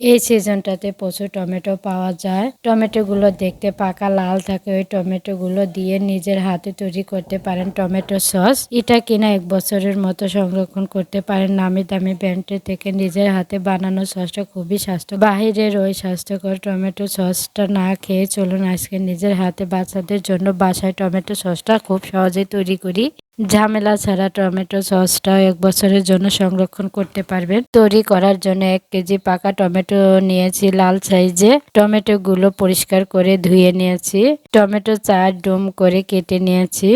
এই সিজনটাতে প্রচুর টমেটো পাওয়া যায়। টমেটো গুলো দেখতে পাকা, লাল থাকে, ওই টমেটো গুলো দিয়ে নিজের হাতে তৈরি করতে পারেন টমেটো সস। এটা কিনা এক বছরের মতো সংরক্ষণ করতে পারেন। নামি দামি ব্র্যান্ডের থেকে নিজের হাতে বানানো সসটা খুবই স্বাস্থ্য বাহিরের ওই স্বাস্থ্যকর টমেটো সসটা না খেয়ে চলুন, আজকে নিজের হাতে বাচ্চাদের জন্য বাসায় টমেটো সসটা খুব সহজেই তৈরি করি। ঝামেলা ছাড়া টমেটো সসটা এক বছরের জন্য সংরক্ষণ করতে পারবেন। তৈরি করার জন্য এক কেজি পাকা টমেটো নিয়েছি লাল সাইজে। টমেটো গুলো পরিষ্কার করে ধুয়ে নিয়েছি। টমেটো চার ডুম করে কেটে নিয়েছি।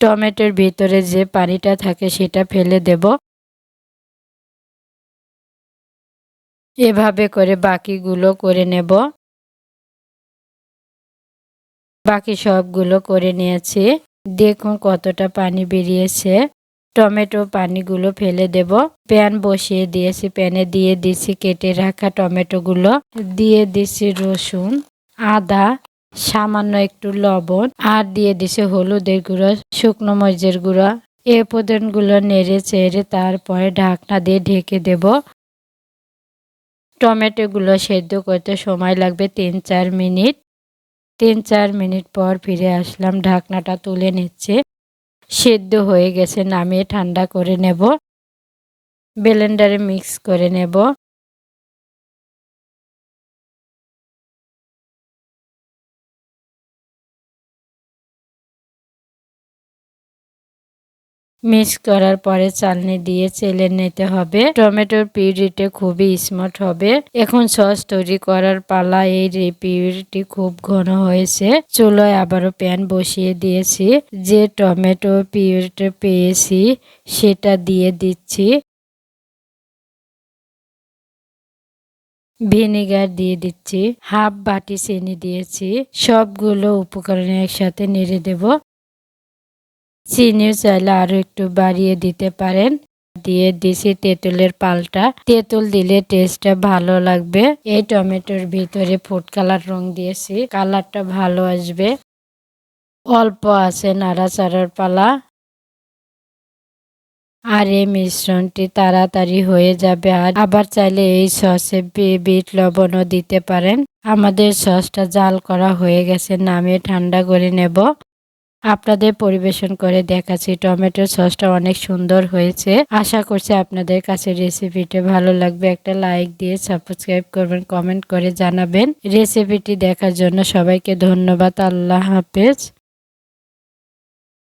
টমেটোর ভিতরে যে পানিটা থাকে সেটা ফেলে দেব। এভাবে করে বাকিগুলো করে নেব। বাকি সবগুলো করে নিয়েছি। দেখুন কতটা পানি বেরিয়েছে। টমেটো পানিগুলো ফেলে দেব। প্যান বসিয়ে দিয়েছি, প্যানে দিয়ে দিছি কেটে রাখা টমেটোগুলো। দিয়ে দিছি রসুন, আদা, সামান্য একটু লবণ আর দিয়ে দিছে হলুদের গুঁড়ো, শুকনো মরিচের গুঁড়ো। এ গুলো নেড়ে চেড়ে তারপরে ঢাকনা দিয়ে ঢেকে দেব। টমেটোগুলো সেদ্ধ করতে সময় লাগবে তিন চার মিনিট। তিন চার মিনিট পর ফিরে আসলাম, ঢাকনাটা তুলে নিচ্ছে। সেদ্ধ হয়ে গেছে, নামিয়ে ঠান্ডা করে নেব। ব্লেন্ডারে মিক্স করে নেব। মিক্স করার পরে চালনি দিয়ে চেলে নিতে হবে। টমেটোর পিউরিটা খুবই স্মার্ট হবে। এখন সস তৈরি করার পালা এই পিউরিটি খুব ঘন হয়েছে। চুলোয় আবারও প্যান বসিয়ে দিয়েছি। যে টমেটো পিউরিটা পেয়েছি, সেটা দিয়ে দিচ্ছি। ভিনেগার দিয়ে দিচ্ছি। হাফ বাটি চিনি দিয়েছি। সবগুলো উপকরণ একসাথে নেড়ে দেব। চিনিও চাইলে আরও একটু বাড়িয়ে দিতে পারেন। দিয়ে দিছি তেঁতুলের পালটা। তেঁতুল দিলে টেস্টটা ভালো লাগবে। এই টমেটোর ভিতরে ফুড কালার রং দিয়েছি। কালারটা ভালো আসবে। অল্প আছে নাড়াচাড়ার পালা। আর এই মিশ্রণটি তাড়াতাড়ি হয়ে যাবে। আর আবার চাইলে এই সসে বিট লবণও দিতে পারেন। আমাদের সসটা জাল করা হয়ে গেছে, নামিয়ে ঠান্ডা করে নেব। আপনাদের পরিবেশন করে দেখাচ্ছি। টমেটোর সসটা অনেক সুন্দর হয়েছে। আশা করছি আপনাদের কাছে রেসিপিটা ভালো লাগবে। একটা লাইক দিয়ে সাবস্ক্রাইব করবেন কমেন্ট করে জানাবেন। রেসিপিটি দেখার জন্য সবাইকে ধন্যবাদ। আল্লাহ হাফেজ।